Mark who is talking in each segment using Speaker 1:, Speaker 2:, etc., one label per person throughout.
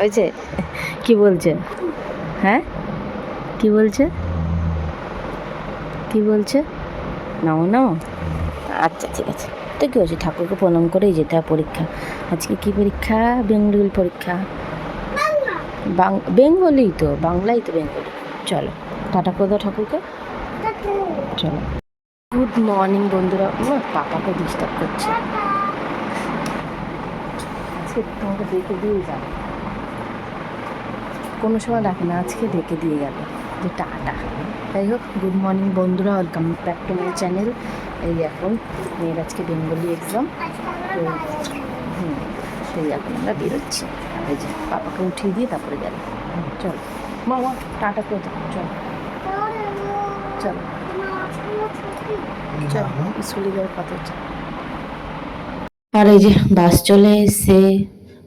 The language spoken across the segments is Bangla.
Speaker 1: হয়েছে কি বলছে? হ্যাঁ? কি বলছে? কি বলছে? নাও নাও। আচ্ছা ঠিক আছে। তো কি হচ্ছে ঠাকুরকে প্রণাম করেই যেতে হয় পরীক্ষা। আজকে কি পরীক্ষা? বেঙ্গলি পরীক্ষা। বেঙ্গলি তো, বাংলাই তো বেঙ্গলি। চলো, টাটা করে দাও ঠাকুরকে। চলো। গুড মর্নিং বন্ধুরা। আমার পাপাকে ডিস্টার্ব করছে। তোমাকে দেখে দিয়ে যাবে। কোনো সময় ডাকে না আজকে ডেকে দিয়ে যাবে যে টাটা। যাই হোক গুড মর্নিং বন্ধুরা welcome back to my channel এই এখন মেয়ের আজকে বেঙ্গলি এক্সাম তো হুম সেই এখন আমরা বেরোচ্ছি। এই যে পাপাকে উঠিয়ে দিয়ে তারপরে যাবে হুম, চলো মামা টাটা করে দাও। চলো। চলো। চলো স্কুলে যাওয়ার কথা হচ্ছে। আর এই যে বাস চলে এসে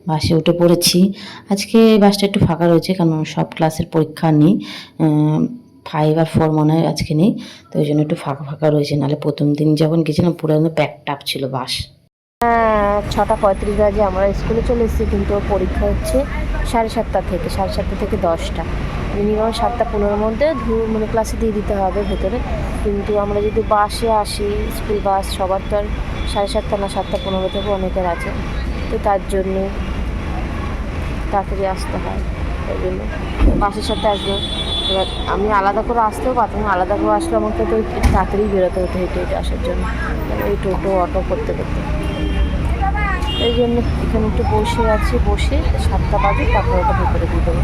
Speaker 1: বাসে উঠে পড়েছি। আজকে বাসটা একটু ফাঁকা রয়েছে কারণ সব ক্লাসের পরীক্ষা নেই। ফাইভ আর ফোর মনে হয় আজকে নেই তো ওই জন্য একটু ফাঁকা ফাঁকা রয়েছে। নাহলে প্রথম দিন যখন গেছিলাম পুরো একদম প্যাক টাপ ছিল বাস। হ্যাঁ, ছটা পঁয়ত্রিশ বাজে আমরা স্কুলে চলে এসেছি কিন্তু পরীক্ষা হচ্ছে সাড়ে সাতটা থেকে সাড়ে সাতটা থেকে দশটা। মিনিমাম সাতটা পনেরোর মধ্যে মানে ক্লাসে দিয়ে দিতে হবে ভেতরে। কিন্তু আমরা যদি বাসে আসি স্কুল বাস সবার তো আর সাড়ে সাতটা না সাতটা পনেরো থেকে অনেকের আছে। তো তার জন্য তাড়াতাড়ি আসতে হয়। ওই জন্য বাসের সাথে আসব এবার আমি আলাদা করে আসতেও পারতাম আলাদা করে আসলে আমাকে তো তাড়াতাড়ি বেরোতে হতো হেঁটে হেঁটে আসার জন্য। এই টোটো, অটো করতে করতে। এই জন্য এখানে একটু বসে আছি। বসে সাতটা বাজে, তারপর ওটা ভেতরে দিয়ে দেবো।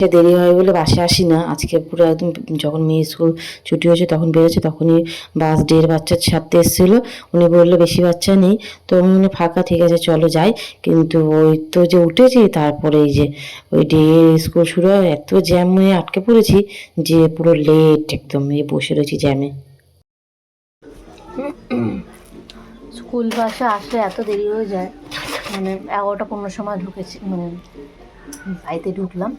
Speaker 1: দেরি হয় বলে বাসে আসি না। আজকে পুরো একদম যখন মেয়ে স্কুল ছুটি হয়েছে তখন বেরোচ্ছে তখনই বাস ডের বাচ্চা ছাড়তে এসেছিল। উনি বলল বেশি বাচ্চা নেই। তো আমি বললাম, ফাঁকা ঠিক আছে চলো যাই। কিন্তু ওই তো যে উঠেছি তারপরে এই যে ওই ডে স্কুল শুরু হয় এত জ্যাম হয়ে আটকে পড়েছি যে পুরো লেট একদম এই বসে রয়েছি জ্যামে স্কুল বাসে আসলে এত দেরি হয়ে যায় মানে এগারোটা পনেরো সময় ঢুকেছি মানে বাড়িতে ঢুকলাম।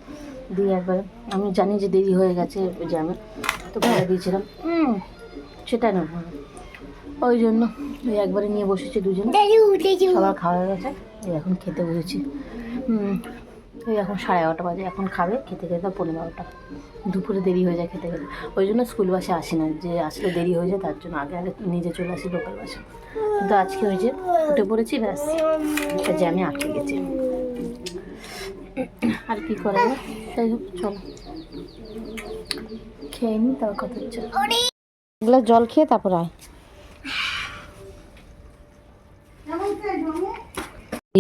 Speaker 1: দিয়ে একবার আমি জানি যে দেরি হয়ে গেছে জ্যামে তো বলে দিয়েছিলাম। হুম। সেটা না। ওই জন্য ওই একবারে নিয়ে বসেছি দুজন। সবার খাওয়া হয়ে গেছে এই এখন খেতে বসেছি। ওই এখন সাড়ে এগারোটা বাজে এখন খাবে খেতে খেতে পনেরো বারোটা। দুপুরে দেরি হয়ে যায় খেতে খেতে। ওই জন্য স্কুল বাসে আসি না যে আসলে দেরি হয়ে যায় তার জন্য আগে আগে নিজে চলে আসি লোকাল বাসে। কিন্তু আজকে ওই যে উঠে পড়েছি ব্যাস। একটা জ্যামে আটকে গেছে। আর কি করা যায় হোক, চলো। খেয়ে নি, তারপর কথা হচ্ছে। জল খেয়ে তারপর আয়।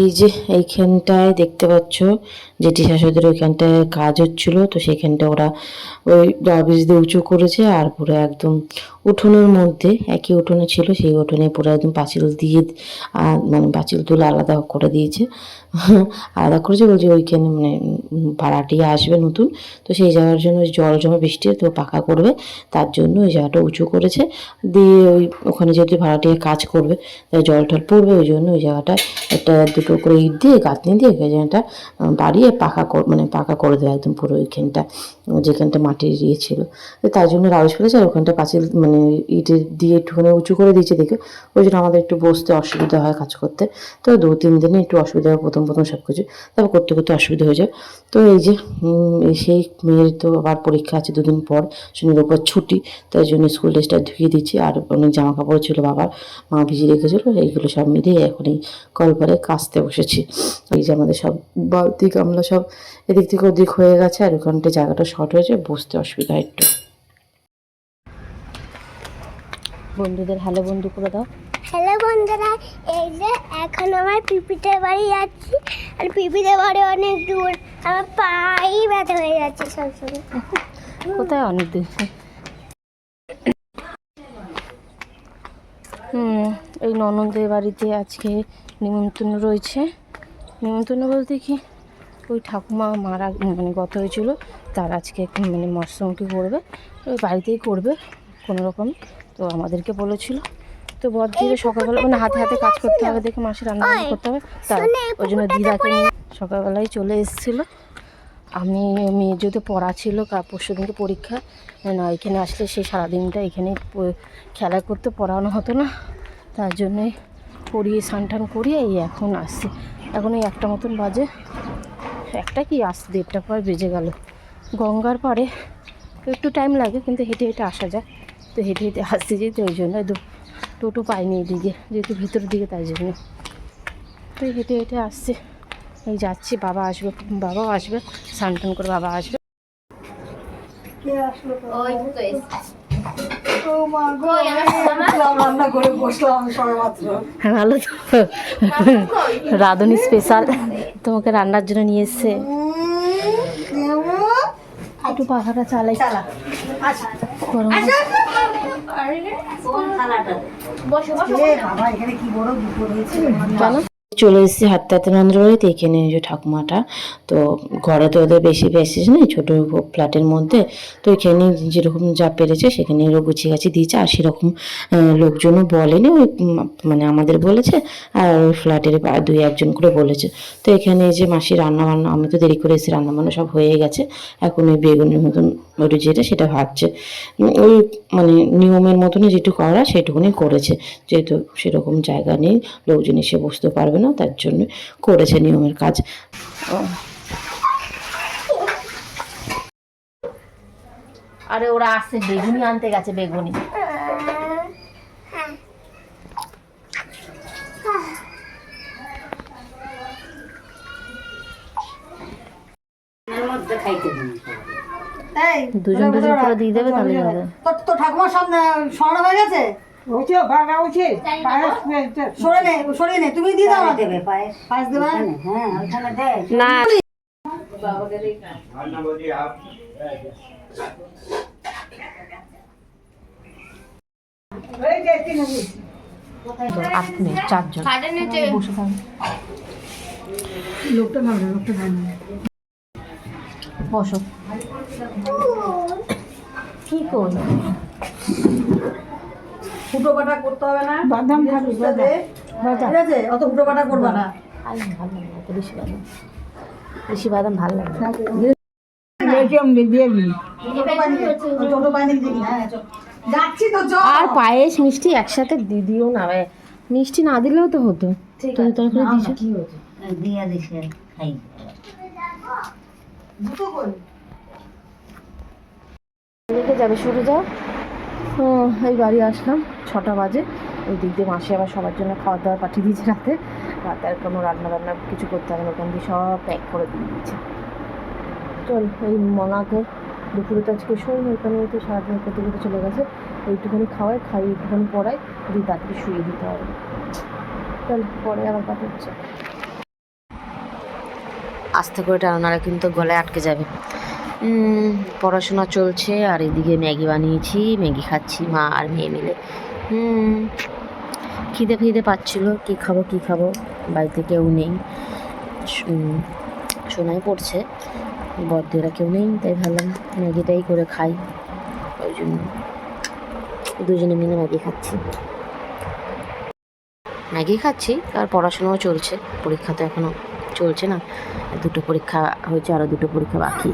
Speaker 1: এই যে এইখানটায় দেখতে পাচ্ছ, জেঠি শাশুদের ওইখানটায় কাজ হচ্ছিল, তো সেইখানটা ওরা ওই গার্বেজ দিয়ে উঁচু করেছে আর পুরো একদম উঠোনের মধ্যে, একই উঠোনে ছিল, সেই উঠোনে পুরো একদম পাঁচিল দিয়ে মানে পাঁচিল তুলে আলাদা করে দিয়েছে। আলাদা করেছে, বলছে ওইখানে মানে ভাড়াটিয়া আসবে নতুন। তো সেই জায়গার জন্য জল জমে বৃষ্টি তো পাকা করবে, তার জন্য ওই জায়গাটা উঁচু করেছে। দিয়ে ওই ওখানে যেহেতু ভাড়াটিয়া কাজ করবে, তাই জল টল পড়বে, ওই জন্য ওই জায়গাটা একটা দুটো করে ইট দিয়ে, গাঁথনি দিয়ে ওই জায়গাটা বাড়িয়ে পাকা মানে পাকা করে দেবে একদম পুরো ওইখানটা, যেখানটা মাটির ইয়ে ছিল। তো তার জন্য রাউস ফেলেছে আর ওখানটা পাঁচিল মানে ইট দিয়ে একটুখানি উঁচু করে দিয়েছে দেখে, ওই জন্য আমাদের একটু বসতে অসুবিধা হয় কাজ করতে। তো দু তিন দিনে একটু অসুবিধা হয় প্রথম প্রথম সব কিছু, তারপর করতে করতে অসুবিধা হয়ে যায়। তো এই যে সেই মেয়ের তো আবার পরীক্ষা আছে দুদিন পর শনির ওপর ছুটি, তাই জন্য স্কুল ড্রেসটা ধুয়ে দিচ্ছি আর অনেক জামা কাপড় ছিল বাবার, মা ভিজিয়ে রেখেছিল, এইগুলো সব মিলিয়ে এখন এই কলপারে কাচতে বসেছি। এই যে আমাদের সব বালতি গামলা সব এদিক থেকে ওদিক হয়ে গেছে, আর ওখানটা জায়গাটা শর্ট হয়েছে, বসতে অসুবিধা একটু। বন্ধুদের হ্যালো বন্ধু করে দাও।
Speaker 2: হ্যালো বন্ধুরা, এই যে এখন আমার পিপিতে বাড়ি যাচ্ছি। আর পিপিতে বাড়ি অনেক দূর। আমার পাই ব্যথা হয়ে যাচ্ছে সবসময়।
Speaker 1: কোথায় অনেক দূর? হুম, এই ননদের বাড়িতে আজকে নিমন্ত্রণ রয়েছে। নিমন্ত্রণ বলতে কি? ওই ঠাকুমা মারা মানে গত হয়েছিল, তার আজকে মানে মৎস্যমুখী করবে। ওই বাড়িতেই করবে, কোনো রকম। তো আমাদেরকে বলেছিল। তো বদ্রিরে সকালবেলা মানে হাতে হাতে কাজ করতে হবে দেখে মাসে রান্না বান্না করতে হবে। তার ওই জন্য দিদাকে নিয়ে সকালবেলায় চলে এসেছিল। আমি মেয়ের যদি পড়া ছিল পরশু দিনকে পরীক্ষা না এখানে আসলে সে সারাদিনটা এখানে খেলা করতে পড়ানো হতো না। তার জন্যে পড়িয়ে স্নান করিয়ে এই এখন আসছি। এখন এই একটা মতন বাজে। একটা কি আস দেড়টা পর বেজে গেল। গঙ্গার পাড়ে একটু টাইম লাগে কিন্তু হেঁটে হেঁটে আসা যায় তো হেঁটে হেঁটে আসতে যেতে ওই জন্য টোটো পাইনি এদিকে যেহেতু ভিতরের দিকে তাই জন্য। তো হেঁটে হেঁটে আসছে। এই যাচ্ছি বাবা আসবে বাবাও আসবে স্নান টান করে বাবা আসবে। হ্যাঁ ভালো তো। রাঁধুনি স্পেশাল তোমাকে রান্নার জন্য নিয়ে এসছে। একটু পাখাটা চালাই। গরম চলে এসেছি হাতে হাতে নন্দ্র বাড়িতে এখানে এই যে ঠাকুমাটা। তো ঘরে তো ওদের বেশি বেসিস নেই ছোটো ফ্ল্যাটের মধ্যে। তো এখানে যেরকম যা পেরেছে সেখানে ওরা গুছিয়ে গাছি দিয়েছে আর সেরকম লোকজনও বলেনি ওই মানে আমাদের বলেছে আর ওই ফ্ল্যাটের দুই একজন করে বলেছে। তো এখানে যে মাসি রান্না বান্না আমি তো দেরি করে এসে রান্না বান্না সব হয়ে গেছে। এখন ওই বেগুনের মতন ওই যেটা সেটা ভাবছে। ওই মানে নিয়মের মতনই যেটুকু করা সেটুকুনি করেছে। যেহেতু সেরকম জায়গা নেই লোকজন এসে বসতে পারবে না তার জন্য করেছে নিয়মের কাজ। আরে ওরা আসছে বেগুনি আনতে গেছে বেগুনি।
Speaker 3: এই
Speaker 1: দুজন দুজন করে দিয়ে দেবে তাহলে হবে।
Speaker 3: তোর তো ঠাকুমার সামনে সরানো হয়ে গেছে?
Speaker 4: উঠে ভাগা উচিত পায়েস
Speaker 3: সরে নে সরিয়ে নে তুমি দিয়ে দাও দেবে পায়েস। পায়েস দেবে? হ্যাঁ ওইখানে দে।
Speaker 1: না।
Speaker 4: এই যে তিন
Speaker 1: আপনি চারজন। বসে থাকুন।
Speaker 4: লোকটা ভালো লোকটা ভালো
Speaker 1: বসো। কি করব?
Speaker 3: ফুটো পাটা করতে হবে না।
Speaker 4: বাদাম খাবি।
Speaker 3: ঠিক আছে? অত ফুটো পাটা করবা না।
Speaker 1: আর ভালো লাগে না তো ঋষি বাদাম। ঋষি বাদাম ভালো লাগে
Speaker 3: হ্যাঁ
Speaker 1: আর পায়েস মিষ্টি একসাথে দি- দিও না ভাই মিষ্টি না দিলেও তো হতো। তুমি তো দিছো
Speaker 3: কি হয়েছে?
Speaker 5: দিয়া দিছে খাই।
Speaker 3: দুটো
Speaker 1: যাবে, শুরু যাও। এই বাড়ি আসলাম, ছটা বাজে। ওই দিক দিয়ে মাসি আবার সবার জন্য খাওয়া দাওয়া পাঠিয়ে দিয়েছে রাতে। রাতে আর কোনো রান্না বান্না কিছু করতে হবে ওখান দিয়ে সব প্যাক করে দিয়ে দিচ্ছে চল, এই মনাকে দুপুরে তো আজকে শোন ওখানে তো সারাদিন করতে করতে চলে গেছে। ওইটুখানি খাওয়াই খাই একটুখানি পড়াই দিয়ে তাড়াতাড়ি শুয়ে দিতে হবে। চল, পরে আবার কথা হচ্ছে। আস্তে করে টানারা কিন্তু গলায় আটকে যাবে। পড়াশোনা চলছে, আর এদিকে ম্যাগি বানিয়েছি, ম্যাগি খাচ্ছি মা আর মেয়ে মিলে। খিদে ফিদে পাচ্ছিল, কী খাব কী খাব, বাড়িতে কেউ নেই। সোনাই পড়ছে বদ্দেরা কেউ নেই, তাই ভাবলাম ম্যাগিটাই করে খাই। ওই জন্য দুজনে মিলে ম্যাগি খাচ্ছি। ম্যাগি খাচ্ছি, আর পড়াশোনাও চলছে, পরীক্ষা তো এখনও চলছে না। দুটো পরীক্ষা হয়েছে আরও দুটো পরীক্ষা বাকি।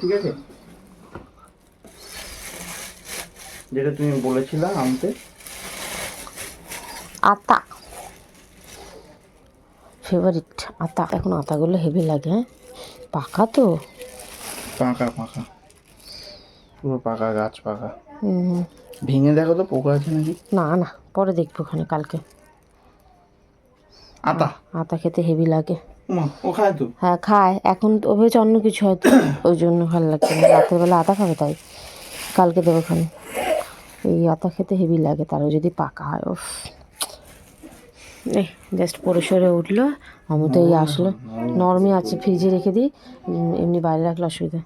Speaker 6: ঠিক আছে? যেটা তুমি বলেছিলা আনতে
Speaker 1: আতা। ফেভারিট আতা। এখন আতাগুলো হেভি লাগে হ্যাঁ? পাকা তো?
Speaker 6: পাকা পাকা। পুরো পাকা গাছ পাকা।
Speaker 1: হুম,
Speaker 6: ভেঙে দেখো তো পোকা আছে নাকি?
Speaker 1: না না পরে দেখব ওখানে কালকে।
Speaker 6: আতা?
Speaker 1: আতা খেতে হেভি লাগে।
Speaker 6: ও খায় তো?
Speaker 1: হ্যাঁ খায়। এখন তো ও ভেবেছে অন্য কিছু হয়তো ওই জন্য ভালো লাগছে না। রাতের বেলা আতা খাবে তাই। কালকে দেবো ওখানে এই আতা খেতে হেভি লাগে তারও যদি পাকা হয় উফ। এই জাস্ট পরে সরে উঠল আমি তো এই আসলো। নরমই আছে ফ্রিজে রেখে দিই এমনি বাইরে রাখলে অসুবিধা।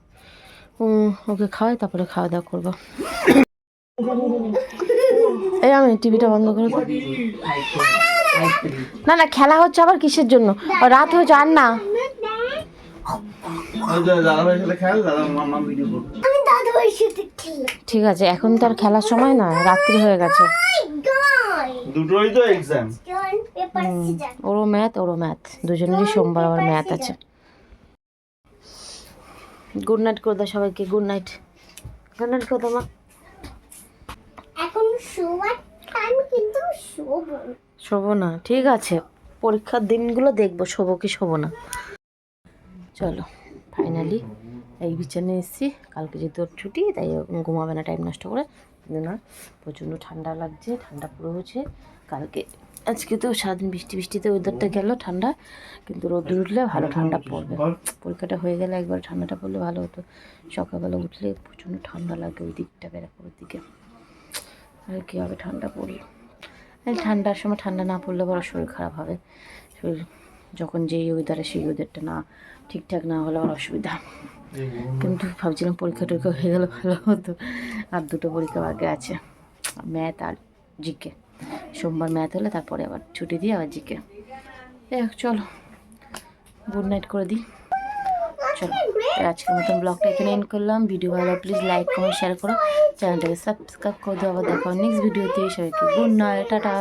Speaker 1: ওকে খাওয়াই তারপরে খাওয়া দাওয়া করব। এই আমি টিভিটা বন্ধ করে। না না খেলা হচ্ছে আবার কিসের জন্য? রাত হয়েছে আর না। ঠিক আছে এখন তো আর খেলার সময় না রাত্রি হয়ে গেছে।
Speaker 6: দুটোই তো এক্সাম
Speaker 1: ওরও ম্যাথ ওরও ম্যাথ দুজনেরই সোমবার আবার ম্যাথ আছে। গুড নাইট করে দাও সবাইকে। গুড নাইট গুড নাইট করে দাও মা।
Speaker 2: এখন শোয়ার টাইম কিন্তু শোবো
Speaker 1: শোবো না, ঠিক আছে। পরীক্ষার দিনগুলো দেখব, শোবো কি শোবো না। চলো ফাইনালি এই বিছানায় এসেছি। কালকে যেহেতু ওর ছুটি, তাই ঘুমাবে না টাইম নষ্ট করে। না, প্রচণ্ড ঠান্ডা লাগছে, ঠান্ডা পুরো হচ্ছে। কালকে, আজকে তো সারাদিন বৃষ্টি, বৃষ্টিতে ওয়েদারটা গেল ঠান্ডা, কিন্তু রোদ উঠলে ভালো ঠান্ডা পড়বে। পরীক্ষাটা হয়ে গেলে একবার ঠান্ডাটা পড়লে ভালো হতো। সকালবেলা উঠলে প্রচণ্ড ঠান্ডা লাগে ওই দিকটা, ব্যারাকপুরের দিকে। আর কী হবে ঠান্ডা পড়লে? এই ঠান্ডার সময় ঠান্ডা না পড়লে বড় শরীর খারাপ হবে। শরীর যখন যেই ওয়েদারে সেই ওয়েদারটা না, ঠিকঠাক না হলে আবার অসুবিধা। কিন্তু ভাবছিলাম পরীক্ষা টরীক্ষা হয়ে গেলে ভালো হতো। আর দুটো পরীক্ষা আগে আছে ম্যাথ আর জিকে সোমবার ম্যাথ হলে তারপরে আবার ছুটি দিয়ে আবার জিকে চলো গুড নাইট করে দিই। চলো। তো আজকের মতন ব্লগটা এখানে এন্ড করলাম। ভিডিও ভালো প্লিজ লাইক কমেন্ট শেয়ার করো। চ্যানেলটাকে সাবস্ক্রাইব করে দেওয়া আবার দেখো নেক্সট ভিডিওতে সবাইকে গুড নাইট টাটা।